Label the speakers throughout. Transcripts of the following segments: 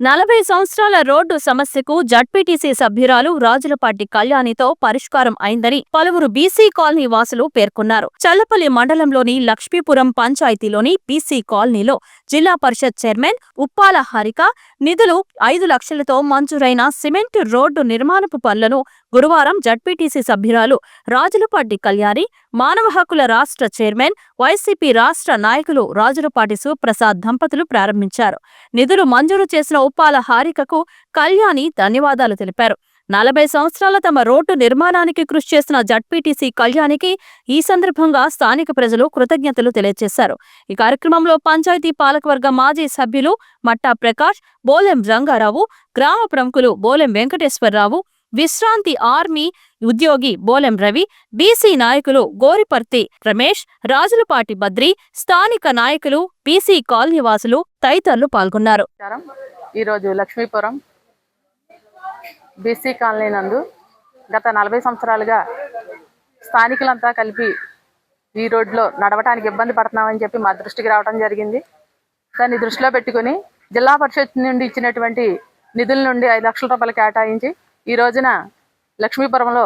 Speaker 1: నలభై సంవత్సరాల రోడ్డు సమస్యకు జడ్పీటీసీ సభ్యురాలు రాజులపాటి కళ్యాణితో పరిష్కారం అయిందని పలువురు బీసీ కాలనీ వాసులు పేర్కొన్నారు. చల్లపల్లి మండలంలోని లక్ష్మీపురం పంచాయతీలోని బీసీ కాలనీలో జిల్లా పరిషత్ చైర్మన్ ఉప్పాల హరిక నిధులు ఐదు లక్షలతో మంజూరైన సిమెంట్ రోడ్డు నిర్మాణపు పనులను గురువారం జడ్పీటీసీ సభ్యురాలు రాజులపాటి కళ్యాణి మానవ హక్కుల రాష్ట్ర చైర్మన్ వైసీపీ రాష్ట్ర నాయకులు రాజులపాటి సుప్రసాద్ దంపతులు ప్రారంభించారు. నిధులు మంజూరు చేసిన ఉప్పాల హారికకు కళ్యాణి ధన్యవాదాలు తెలిపారు. నలభై సంవత్సరాల తమ రోడ్డు నిర్మాణానికి కృషి చేసిన జడ్పీటీసీ కళ్యాణికి ఈ సందర్భంగా స్థానిక ప్రజలు కృతజ్ఞతలు తెలియజేశారు. ఈ కార్యక్రమంలో పంచాయతీ పాలకవర్గ మాజీ సభ్యులు మట్టా ప్రకాష్ బోలెం రంగారావు గ్రామ ప్రముఖులు బోలెం వెంకటేశ్వరరావు విశ్రాంతి ఆర్మీ ఉద్యోగి బోలెం రవి బీసీ నాయకులు గోరిపర్తి రమేష్ రాజులపాటి బద్రి స్థానిక నాయకులు బీసీ కాలనీవాసులు తదితరులు పాల్గొన్నారు.
Speaker 2: ఈరోజు లక్ష్మీపురం బీసీ కాలనీ నందు గత నలభై సంవత్సరాలుగా స్థానికులంతా కలిపి ఈ రోడ్లో నడవటానికి ఇబ్బంది పడుతున్నామని చెప్పి మా దృష్టికి రావడం జరిగింది. దాన్ని దృష్టిలో పెట్టుకుని జిల్లా పరిషత్ నుండి ఇచ్చినటువంటి నిధుల నుండి ఐదు లక్షల రూపాయలు కేటాయించి ఈ రోజున లక్ష్మీపురంలో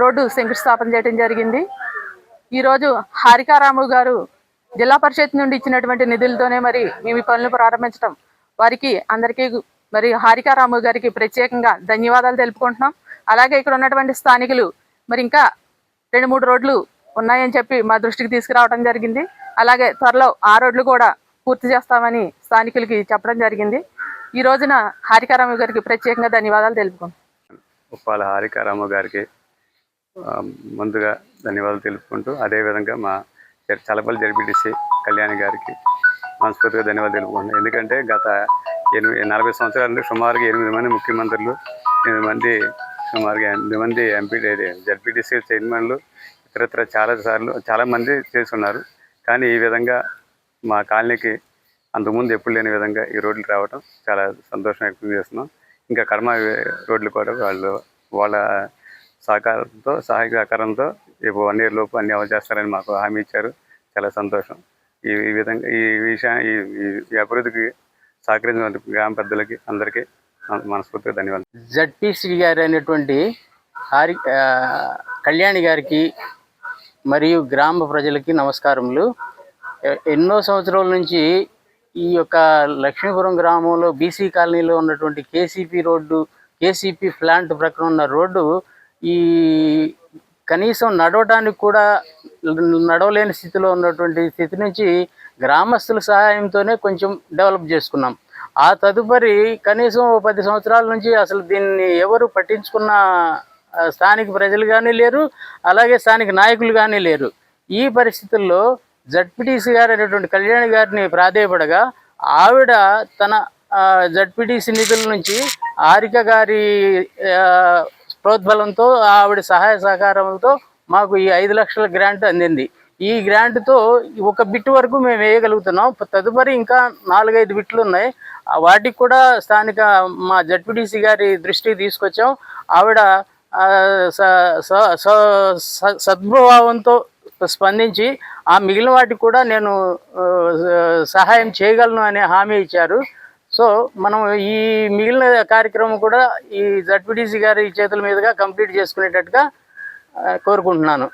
Speaker 2: రోడ్డు శంకుస్థాపన చేయడం జరిగింది. ఈరోజు హారికారాము గారు జిల్లా పరిషత్ నుండి ఇచ్చినటువంటి నిధులతోనే మరి మేము ఈ పనులు ప్రారంభించడం వారికి అందరికీ మరి హారికారాము గారికి ప్రత్యేకంగా ధన్యవాదాలు తెలుపుకుంటున్నాం. అలాగే ఇక్కడ ఉన్నటువంటి స్థానికులు మరి ఇంకా రెండు మూడు రోడ్లు ఉన్నాయని చెప్పి మా దృష్టికి తీసుకురావడం జరిగింది. అలాగే త్వరలో ఆ రోడ్లు కూడా పూర్తి చేస్తామని స్థానికులకి చెప్పడం జరిగింది. ఈ రోజున హారికారామ గారికి ప్రత్యేకంగా ధన్యవాదాలు తెలుపుకుంటున్నాం.
Speaker 3: ఉప్పాల హారికారామ గారికి ముందుగా ధన్యవాదాలు తెలుపుకుంటూ అదేవిధంగా మా చలపల్లి జడ్పీటీసీ కళ్యాణి గారికి మనస్ఫూర్తిగా ధన్యవాదాలు తెలుపుకుంటున్నాను ఎందుకంటే గత ఎనిమిది నలభై సంవత్సరాల నుండి సుమారుగా ఎనిమిది మంది ముఖ్యమంత్రులు ఎనిమిది మంది సుమారుగా ఎనిమిది మంది ఎంపీ జడ్పీటీసీ చైర్మన్లు ఇతరత్ర చాలా సార్లు చాలామంది చేస్తున్నారు. కానీ ఈ విధంగా మా కాలనీకి అంతకుముందు ఎప్పుడు లేని విధంగా ఈ రోడ్లు రావడం చాలా సంతోషం వ్యక్తం చేస్తున్నాం. ఇంకా కర్మ రోడ్లు కూడా వాళ్ళు వాళ్ళ సహకారంతో సహాయ సహకారంతో రేపు వన్ ఇయర్ లోపు అన్ని అమలు చేస్తారని మాకు హామీ ఇచ్చారు. చాలా సంతోషం. ఈ ఈ విధంగా ఈ విషయం ఈ అభివృద్ధికి సహకరించిన గ్రామ పెద్దలకి అందరికీ మనస్ఫూర్తిగా ధన్యవాదాలు.
Speaker 4: జడ్పీసీ గారు అనేటువంటి హారి కళ్యాణి గారికి మరియు గ్రామ ప్రజలకి నమస్కారములు. ఎన్నో సంవత్సరాల నుంచి ఈ యొక్క లక్ష్మీపురం గ్రామంలో బీసీ కాలనీలో ఉన్నటువంటి కేసీపీ రోడ్డు కేసీపీ ప్లాంట్ ప్రక్కన ఉన్న రోడ్డు ఈ కనీసం నడవడానికి కూడా నడవలేని స్థితిలో ఉన్నటువంటి స్థితి నుంచి గ్రామస్తుల సహాయంతోనే కొంచెం డెవలప్ చేసుకున్నాం. ఆ తదుపరి కనీసం పది సంవత్సరాల నుంచి అసలు దీన్ని ఎవరు పట్టించుకున్న స్థానిక ప్రజలు కానీ లేరు అలాగే స్థానిక నాయకులు కానీ లేరు. ఈ పరిస్థితుల్లో జడ్పీటీసీ గారు అనేటువంటి కళ్యాణ్ గారిని ప్రాధేయపడగా ఆవిడ తన జడ్పీటీసీ నిధుల నుంచి ఆరిక గారి ప్రోద్బలంతో ఆవిడ సహాయ సహకారంతో మాకు ఈ ఐదు లక్షల గ్రాంట్ అందింది. ఈ గ్రాంట్తో ఒక బిట్ వరకు మేము వేయగలుగుతున్నాం. తదుపరి ఇంకా నాలుగైదు బిట్లు ఉన్నాయి. వాటికి కూడా స్థానిక మా జడ్పీటీసీ గారి దృష్టికి తీసుకొచ్చాం. ఆవిడ స- స- స- సద్భావంతో స్పందించి ఆ మిగిలిన వాటికి కూడా నేను సహాయం చేయగలను అనే హామీ ఇచ్చారు. సో మనం ఈ మిగిలిన కార్యక్రమం కూడా ఈ జడ్పీటీసీ గారి చేతుల మీదుగా కంప్లీట్ చేసుకునేటట్టుగా కోరుకుంటున్నాను.